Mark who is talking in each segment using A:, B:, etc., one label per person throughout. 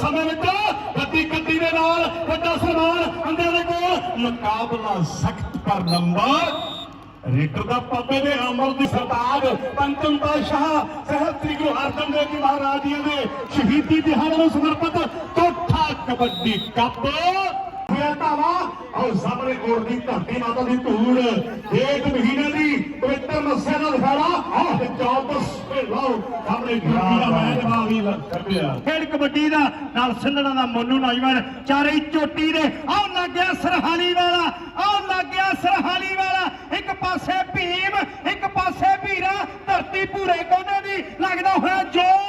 A: ਸਮੇਂ ਵਿੱਚ ਗੱਦੀ ਗੱਦੀ ਦੇ ਨਾਲ, ਵੱਡਾ ਸਲਮਾਨ ਅੰਦਰ ਦੇ ਕੋਲ। ਮੁਕਾਬਲਾ ਸਖਤ ਪਰ ਲੰਬਾ। ਰੀਟਰ ਦਾ ਪਾਪੇ ਦੇ ਅਮਰ ਦੀ ਸਰਦਾਰ ਪੰਚਮ ਬਾਦਸ਼ਾਹ, ਸਹਿਬ ਸ੍ਰੀ ਗੁਰੂ ਅਰਜਨ ਦੇਵ ਜੀ ਮਹਾਰਾਜ ਜੀ ਦੇ ਸ਼ਹੀਦੀ ਦਿਹਾੜੇ ਨੂੰ ਸਮਰਪਿਤ ਕੋਠਾ ਕਬੱਡੀ ਕੱਪ। ਹੋਇਆ ਧਾਵਾ ਔਰ ਸਾਹਮਣੇ ਗੋੜ ਦੀ ਧਰਤੀ ਮਾਤਾ ਦੀ ਧੂੜ। ਇੱਕ ਮਹੀਨੇ ਦੀ ਪਵਿੱਤਰ ਮੱਸਿਆ ਦਾ ਦਿਖਾੜਾ। ਆਹ ਚੌਪਸ ਤੇ ਲਓ ਸਾਹਮਣੇ ਗੋਡੀ ਦਾ ਮੈਚ ਬਾਵੀ ਕੱਢਿਆ
B: ਖੇਡ ਕਬੱਡੀ ਦਾ ਨਾਲ ਸਿੰਧਣਾ ਦਾ ਮੋਨੂ ਨੌਜਵਾਨ ਚਾਰੇ ਚੋਟੀ ਦੇ। ਆਹ ਲੱਗ ਗਿਆ ਸਰਹਾਲੀ ਵਾਲਾ ਆਹ ਲੱਗ ਗਿਆ ਸਰਹਾਲੀ ਵਾਲਾ। ਇੱਕ ਪਾਸੇ ਭੀਮ ਇੱਕ ਪਾਸੇ ਭੀਰਾ ਧਰਤੀ ਭੂਰੇ ਕੋਨੇ ਦੀ। ਲੱਗਦਾ ਹੋਇਆ ਜ਼ੋਰ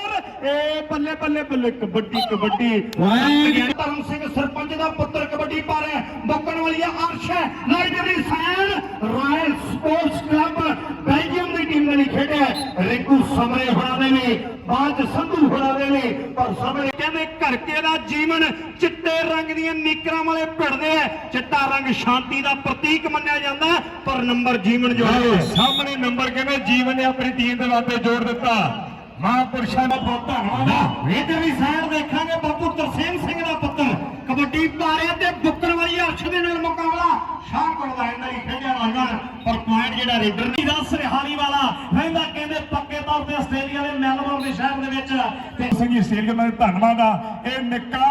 B: ਏ ਬੱਲੇ ਬੱਲੇ ਬੱਲੇ ਕਬੱਡੀ ਕਬੱਡੀ। ਧਰਮ ਸਿੰਘ ਸਰਪੰਚ ਦਾ ਪੁੱਤਰ ਕਬੱਡੀ ਪਾ ਰਿਹਾ। ਹੈ। ਮੁੱਕਣ ਵਾਲੀ ਅਰਸ਼ ਹੈ। ਲਾਈਟਰੀ ਸੈਨ ਰਾਇਲ ਸਪੋਰਟਸ ਕਲੱਬ ਬੈਲਜੀਅਮ ਦੀ ਟੀਮ ਨਾਲ ਖੇਡਿਆ। ਰਿੰਕੂ ਸਮਰੇ ਹੋਣਾ ਦੇ ਨੇ ਬਾਜ ਸੰਧੂ ਹੋਣਾ ਦੇ ਨੇ ਪਰ ਸਮਰੇ ਕਹਿੰਦੇ ਘਰਕੇ ਦਾ ਜੀਵਨ ਚਿੱਟੇ ਰੰਗ ਦੀਆਂ ਨੀਕਰਾਂ ਵਾਲੇ ਭਿੜਦੇ ਆ ਚਿੱਟਾ ਰੰਗ ਸ਼ਾਂਤੀ ਦਾ ਪ੍ਰਤੀਕ ਮੰਨਿਆ ਜਾਂਦਾ ਪਰ ਨੰਬਰ ਜੀਵਨ ਜੋ ਹੈ
A: ਸਾਹਮਣੇ ਨੰਬਰ ਕਹਿੰਦੇ ਜੀਵਨ ਨੇ ਆਪਣੀ ਟੀਮ ਦੇ ਵਾਸਤੇ ਜੋੜ ਦਿੱਤਾ। ਮਹਾਂਪੁਰਸ਼ਾਂ ਦਾ ਬਹੁਤ ਧੰਨਵਾਦ
B: ਇਧਰ ਵੀ ਸਾਈਡ ਦੇਖਾਂਗੇ ਬਾਪੂ ਤਰਸੇਮ ਸਿੰਘ ਦਾ ਪੁੱਤਰ ਕਬੱਡੀ ਪਾਰਿਆ ਤੇ ਬੁੱਕਰ ਵਾਲੀ ਅਰਸ਼ ਦੇ ਨਾਲ ਮੁਕਾਬਲਾ। ਸ਼ਾਹਕੋਟ ਦਾ ਇਹਨਾਂ ਹੀ ਖੇਡਿਆ ਲੱਗਣ ਪਰ ਪੁਆਇੰਟ ਜਿਹੜਾ ਰੇਡਰ ਨਹੀਂ ਦੱਸ ਰਿਹਾਲੀ ਵਾਲਾ ਰਹਿੰਦਾ ਕਹਿੰਦੇ ਪੱਕੇ ਤੌਰ ਤੇ ਆਸਟ੍ਰੇਲੀਆ ਦੇ ਮੈਲਬੌਰਨ ਦੇ ਸ਼ਹਿਰ ਦੇ ਵਿੱਚ। ਤੇ
A: ਸਿੰਘ ਜੀ ਸਟੇਡੀਅਮ ਦਾ ਧੰਨਵਾਦ ਆ। ਇਹ ਨਿੱਕਾ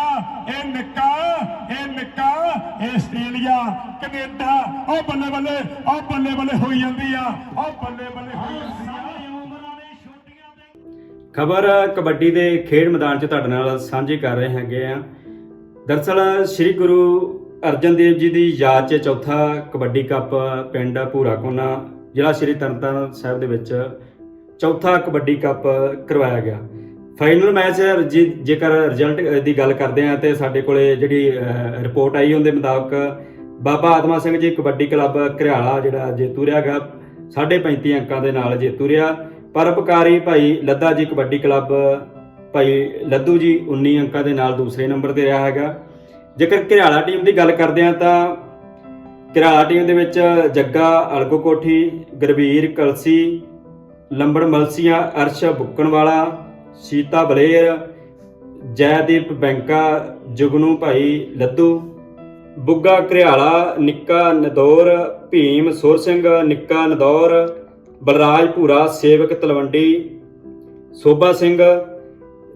A: ਇਹ ਨਿੱਕਾ ਇਹ ਨਿੱਕਾ ਇਹ ਆਸਟ੍ਰੇਲੀਆ ਕੈਨੇਡਾ ਉਹ ਬੱਲੇ ਬੱਲੇ ਉਹ ਬੱਲੇ ਬੱਲੇ ਹੋਈ ਜਾਂਦੀ ਆ। ਉਹ ਬੱਲੇ ਬੱਲੇ ਹੋਈ ਜਾਂਦੀ ਆ।
C: ਖਬਰ ਕਬੱਡੀ ਦੇ ਖੇਡ ਮੈਦਾਨ 'ਚ ਤੁਹਾਡੇ ਨਾਲ ਸਾਂਝੀ ਕਰ ਰਹੇ ਹੈਗੇ ਆ। ਦਰਸਲ ਸ੍ਰੀ ਗੁਰੂ ਅਰਜਨ ਦੇਵ ਜੀ ਦੀ ਯਾਦ 'ਚ ਚੌਥਾ ਕਬੱਡੀ ਕੱਪ ਪਿੰਡ ਭੂਰਾਕੋਨਾ ਜ਼ਿਲ੍ਹਾ ਸ੍ਰੀ ਤਰਨਤਾਰਨ ਸਾਹਿਬ ਦੇ ਵਿੱਚ ਚੌਥਾ ਕਬੱਡੀ ਕੱਪ ਕਰਵਾਇਆ ਗਿਆ। ਫਾਈਨਲ ਮੈਚ ਜੇ- ਜੇਕਰ ਰਿਜ਼ਲਟ ਦੀ ਗੱਲ ਕਰਦੇ ਆ ਤੇ ਸਾਡੇ ਕੋਲੇ ਜਿਹੜੀ ਰਿਪੋਰਟ ਆਈ ਉਹਦੇ ਮੁਤਾਬਕ ਬਾਬਾ ਆਤਮਾ ਸਿੰਘ ਜੀ ਕਬੱਡੀ ਕਲੱਬ ਘਰਿਆਲਾ ਜਿਹੜਾ ਜੇਤੂ ਰਿਹਾ ਗਾ 35 ਅੰਕਾਂ ਦੇ ਨਾਲ ਜੇਤੂ ਰਿਹਾ ਪਰਪਕਾਰੀ ਭਾਈ ਲੱਦਾ ਜੀ ਕਬੱਡੀ ਕਲੱਬ, ਭਾਈ ਲੱਦੂ ਜੀ 19 ਅੰਕਾਂ ਦੇ ਨਾਲ ਦੂਸਰੇ ਨੰਬਰ ਤੇ ਰਿਹਾ ਹੈਗਾ। ਜੇਕਰ ਘਰਿਆਲਾ ਟੀਮ ਦੀ ਗੱਲ ਕਰਦੇ ਆ ਤਾਂ ਘਰਿਆਲਾ ਟੀਮ ਦੇ ਵਿੱਚ ਜੱਗਾ ਅਲਗੋ ਕੋਠੀ ਗੁਰਵੀਰ, ਕਲਸੀ, ਲੰਬੜ ਮਲਸੀਆਂ, ਅਰਸ਼ ਬੁੱਕਣਵਾਲਾ, ਸੀਤਾ ਬਲੇਰ ਜੈਦੀਪ ਬੈਂਕਾ, ਜੁਗਨੂ ਭਾਈ ਲੱਦੂ, ਬੁੱਗਾ ਘਰਿਆਲਾ ਨਿੱਕਾ ਨਦੌਰ, ਭੀਮ ਸੁਰ ਸਿੰਘ, ਨਿੱਕਾ ਨਦੌਰ ਬਲਰਾਜ ਭੂਰਾ ਸੇਵਕ ਤਲਵੰਡੀ, ਸੋਭਾ ਸਿੰਘ,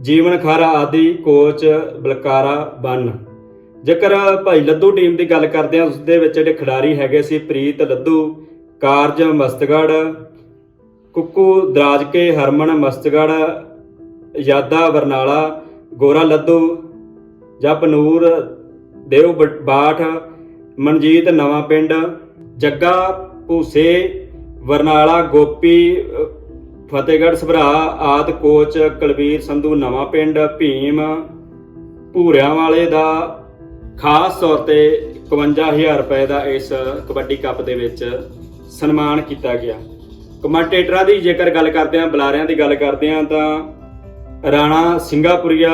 C: ਜੀਵਨ ਖਾਰਾ ਆਦਿ ਕੋਚ ਬਲਕਾਰਾ ਬੰਨ। ਜੇਕਰ ਭਾਈ ਲੱਦੂ ਟੀਮ ਦੀ ਗੱਲ ਕਰਦੇ ਹਾਂ ਉਸ ਦੇ ਵਿੱਚ ਜਿਹੜੇ ਖਿਡਾਰੀ ਹੈਗੇ ਸੀ, ਪ੍ਰੀਤ ਲੱਦੂ, ਕਾਰਜ ਮਸਤਗੜ ਕੁੱਕੂ ਦਰਾਜਕੇ, ਹਰਮਨ ਮਸਤਗੜ ਯਾਦਾ ਬਰਨਾਲਾ ਗੋਰਾ ਲੱਦੂ, ਜਪਨੂਰ, ਦੇਵ ਬ- ਬਾਠ, ਮਨਜੀਤ ਨਵਾਂ ਪਿੰਡ, ਜੱਗਾ ਭੂਸੇ ਵਰਨਾਲਾ, ਗੋਪੀ, ਫਤਿਹਗੜ੍ਹ, ਸਭਰਾ ਆਦ ਕੋਚ ਕਲਵੀਰ ਸੰਧੂ, ਨਵਾਂ ਪਿੰਡ, ਭੀਮ, ਭੂਰਿਆਂ ਵਾਲੇ ਦਾ ਖਾਸ ਤੌਰ ਤੇ 51000 ਰੁਪਏ ਦਾ ਇਸ ਕਬੱਡੀ ਕੱਪ ਦੇ ਵਿੱਚ ਸਨਮਾਨ ਕੀਤਾ ਗਿਆ। ਕਮੈਂਟੇਟਰਾਂ ਦੀ ਜੇਕਰ ਗੱਲ ਕਰਦੇ ਹਾਂ, ਬੁਲਾਰਿਆਂ ਦੀ ਗੱਲ ਕਰਦੇ ਹਾਂ, ਤਾਂ ਰਾਣਾ ਸਿੰਗਾਪੁਰੀਆ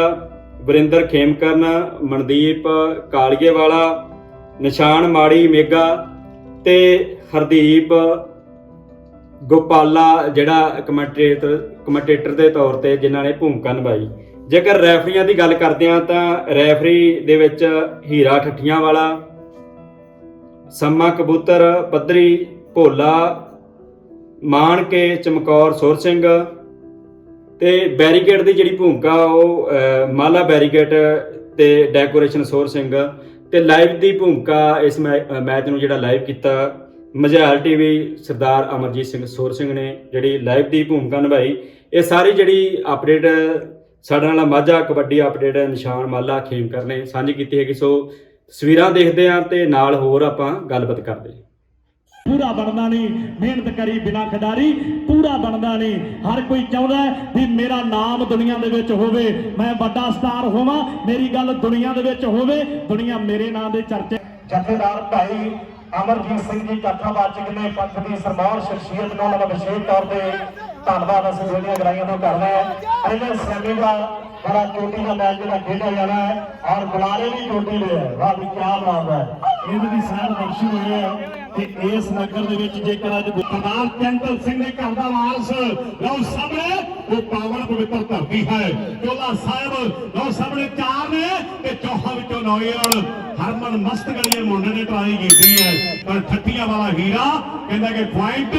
C: ਵਰਿੰਦਰ ਖੇਮਕਰਨ, ਮਨਦੀਪ ਕਾਲੀਏਵਾਲਾ, ਨਿਸ਼ਾਨ ਮਾੜੀ ਮੇਗਾ ਤੇ ਹਰਦੀਪ ਗੋਪਾਲਾ ਜਿਹੜਾ ਕਮੈਂਟੇਟਰ ਕਮੈਂਟੇਟਰ ਦੇ ਤੌਰ ਤੇ ਜਿਨ੍ਹਾਂ ਨੇ ਭੂਮਿਕਾ ਨਿਭਾਈ। ਜੇਕਰ ਰੈਫਰੀਆਂ ਦੀ ਗੱਲ ਕਰਦੇ ਹਾਂ ਤਾਂ ਰੈਫਰੀ ਦੇ ਵਿੱਚ ਹੀਰਾ ਠੱਠੀਆਂ ਵਾਲਾ, ਸੰਮਾ ਕਬੂਤਰ, ਪੱਧਰੀ ਭੋਲਾ ਮਾਨ ਕੇ ਚਮਕੌਰ ਸੁਰ ਸਿੰਘ ਤੇ ਬੈਰੀਕੇਡ ਦੀ ਜਿਹੜੀ ਭੂਮਿਕਾ ਉਹ ਮਾਲਾ ਬੈਰੀਕੇਡ ਤੇ ਡੈਕੋਰੇਸ਼ਨ ਸੋਰ ਸਿੰਘ ਤੇ ਲਾਈਵ ਦੀ ਭੂਮਿਕਾ ਇਸ ਮੈ- ਮੈਚ ਨੂੰ ਜਿਹੜਾ ਲਾਈਵ ਕੀਤਾ ਮਝਾਲ ਟੀਵੀ ਸਰਦਾਰ ਅਮਰਜੀਤ ਸਿੰਘ ਸੋਰ ਸਿੰਘ ਨੇ ਜਿਹੜੀ ਲਾਈਵ ਦੀ ਭੂਮਿਕਾ ਨਿਭਾਈ ਇਹ ਸਾਰੀ ਜਿਹੜੀ ਅਪਡੇਟ ਸਾਡੇ ਨਾਲ ਮਾਝਾ ਕਬੱਡੀ ਅਪਡੇਟ ਨਿਸ਼ਾਨ ਮਾਲਾ ਖੇਮਕਰ ਨੇ ਸਾਂਝੀ ਕੀਤੀ ਹੈਗੀ। ਸੋ ਤਸਵੀਰਾਂ ਦੇਖਦੇ ਹਾਂ ਤੇ ਨਾਲ ਹੋਰ ਆਪਾਂ ਗੱਲਬਾਤ ਕਰਦੇ ਹਾਂ।
B: ਪੂਰਾ ਬਣਦਾ ਨਹੀਂ ਮਿਹਨਤ ਕਰੀ ਬਿਨਾ ਖਿਡਾਰੀ ਪੂਰਾ ਬਣਦਾ ਨਹੀਂ। ਹਰ ਕੋਈ ਚਾਹੁੰਦਾ ਹੈ ਵੀ ਮੇਰਾ ਨਾਮ ਦੁਨੀਆ ਦੇ ਵਿੱਚ ਹੋਵੇ। ਮੈਂ ਵੱਡਾ ਸਟਾਰ ਹੋਵਾਂ ਮੇਰੀ ਗੱਲ ਦੁਨੀਆ ਦੇ ਵਿੱਚ ਹੋਵੇ ਦੁਨੀਆ ਮੇਰੇ ਨਾਮ ਦੇ ਚਰਚੇ
D: ਜਥੇਦਾਰ ਭਾਈ ਅਮਰਜੀਤ ਸਿੰਘ ਜੀ ਕਾਠਾਵਾਚਕ ਨੇ ਪੰਥ ਦੀ ਸਰਮੌਰ ਸ਼ਖਸੀਅਤ ਨੂੰ ਉਹਨਾਂ ਦਾ ਵਿਸ਼ੇਸ਼ ਤੌਰ ਤੇ ਧੰਨਵਾਦ ਅਸੀਂ ਜਿਹੜੀਆਂ ਗਰਾਈਆਂ ਨੂੰ ਕਰਦੇ ਹਾਂ। ਇਹਨਾਂ ਸਿਆਮੀ ਦਾ ਬੜਾ ਚੋਟੀ ਦਾ ਮੈਚ ਜਿਹੜਾ ਖੇਡਿਆ ਜਾਣਾ ਹੈ ਔਰ ਬੁਲਾਰੇ ਵੀ ਚੋਟੀ ਦੇ ਹੈ। ਵਾਹ ਕੀ ਬਾਤ ਹੈ।
A: ਇਹਦੇ ਦੀ ਸੈਰ ਦਰਸ਼ਨ ਹੋਏ ਆ ਤੇ ਇਸ ਨਗਰ ਦੇ ਵਿੱਚ ਜੇਕਰ ਅੱਜ ਸਰਦਾਰ ਚੰਦਲ ਸਿੰਘ ਦੇ ਘਰ ਦਾ ਵਾਰਸ ਲਓ ਸਾਹਮਣੇ, ਉਹ ਪਾਵਨ ਪਵਿੱਤਰ ਧਰਤੀ ਹੈ। ਚੋਲਾ ਸਾਹਿਬ ਲਓ ਸਾਹਮਣੇ ਚਾਰ ਨੇ ਤੇ ਚੌਹਾਂ ਵਿੱਚੋਂ ਨੌਜਵਾਨ ਹਰਮਨ ਮਸਤ ਗਲੀਏ ਮੁੰਡੇ ਨੇ ਟਰਾਈ ਕੀਤੀ ਹੈ। ਪਰ ਠੱਟੀਆਂ ਵਾਲਾ ਹੀਰਾ ਕਹਿੰਦਾ ਕਿ ਪੁਆਇੰਟ